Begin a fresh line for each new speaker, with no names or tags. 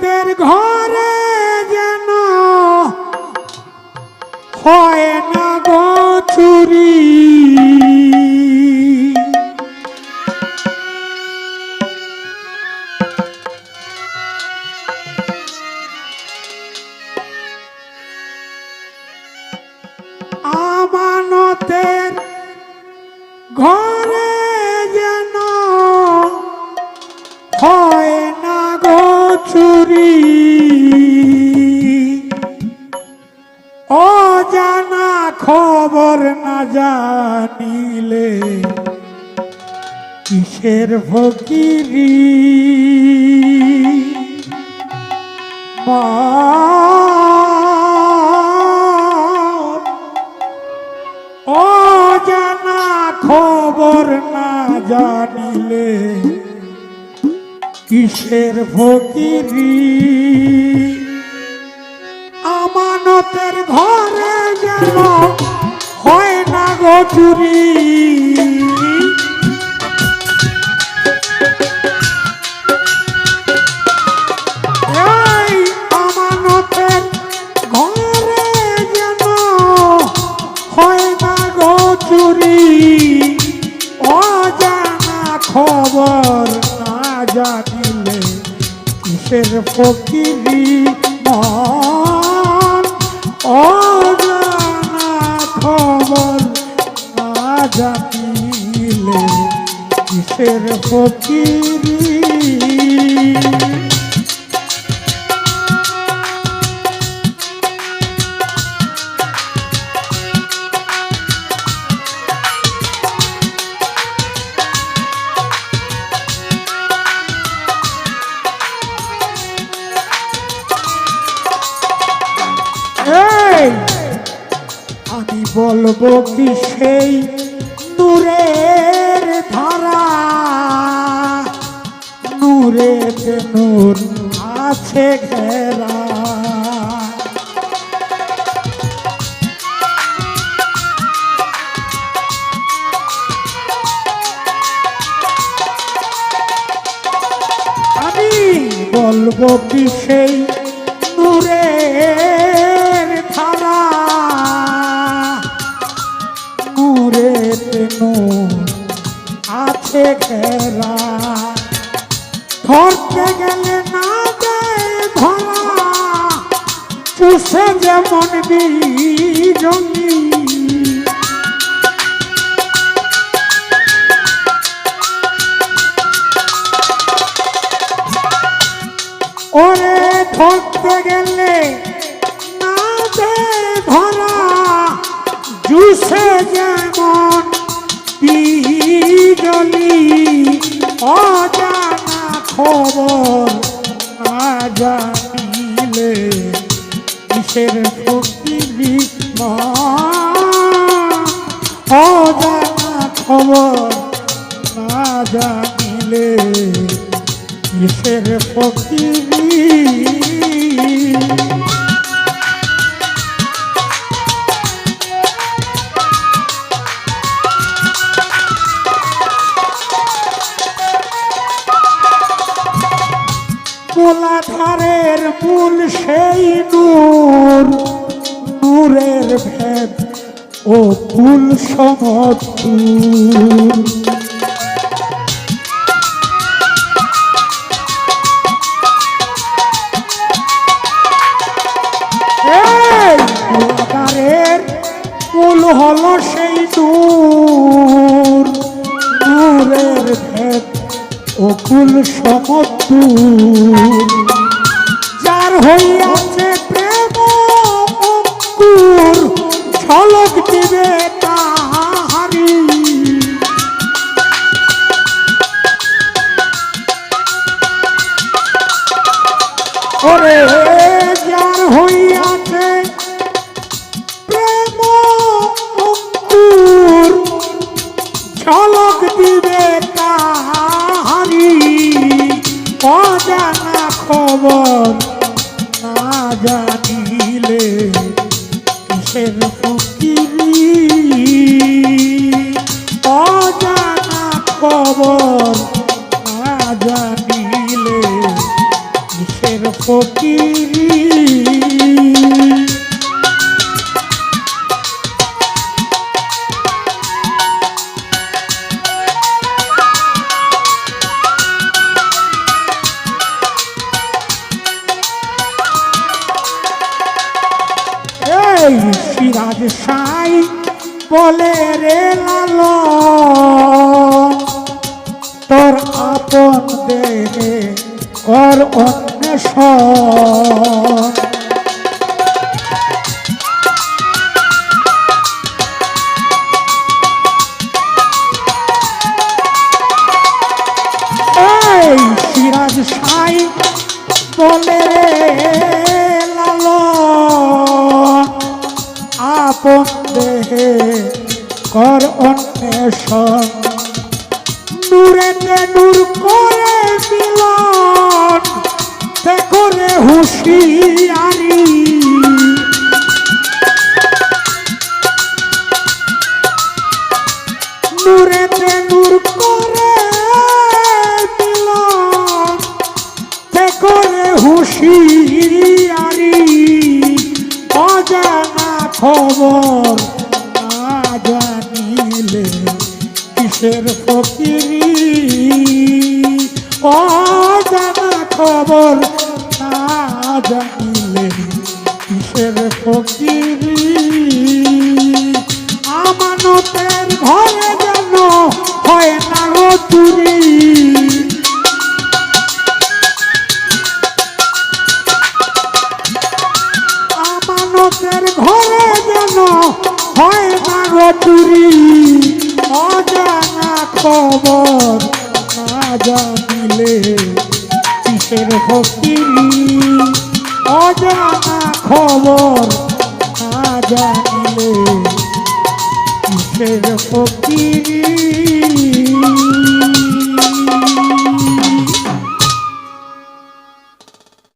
আমানতের ঘরে যেন হয় না গো চুরি। আমানতের ঘরে চুরি অজানা খবর না জানিলে কিসের ফকিরি? মা অজানা খবর না জানিলে কিসের ফকিরি? আমানতের ঘরে যেন হয় না গো চুরি। হয় চুরি। কিসের ফকিরি অজানা খবর না জানিলে কিসের ফকিরি? বলব কি সেই নূরের ধারা? নূরেতে নূর আছে ঘেরা। বলব কি সেই নূরের আছে ঘেরা ধরতে গেলে না দেয় ধরা। চুষে যেমন বীজনী। ওরে ধরতে গেলে না দে ধরা। জুসে খবর না জানিলে কিসের ফকিরি অজানা খবর না জানিলে কিসের ফকিরি? কোলাধারের মূল সেই নূর। নূরের ভেদ ও ফুল এই গোলাকারের হলো সেই নূর। নূরের ভেদ ও কুল সমতুর যার হইয়াছে প্রেম অঙ্কুর ঝলক দিবে ওরে জ্ঞান হইয়াছে জানিলে কিসের ফকিরি? অজানা খবর না জানিলে কিসের সিরাজ সাই বলে রে লাল তোর আপন দেহে কর অন্বেষণ। এই সিরাজ সাই বলে লাল আপন দেহে কর অন্বেষণ। নূরেতে নূর করে মিলন তে করে হুঁশিয়ারি। নূরেতে নূর করে মিলন তে করে হুঁশিয়ারি। খবর না জানিলে কিসের ফকিরি? অজানা খবর না জানিলে কিসের ফকিরি? আমানতের ঘরে যেন হয় না চুরি। ঘরে যেন হয় না গো চুরি? অজানা খবর না জানিলে কিসের ফকিরি অজানা খবর না জানিলে কিসের ফকিরি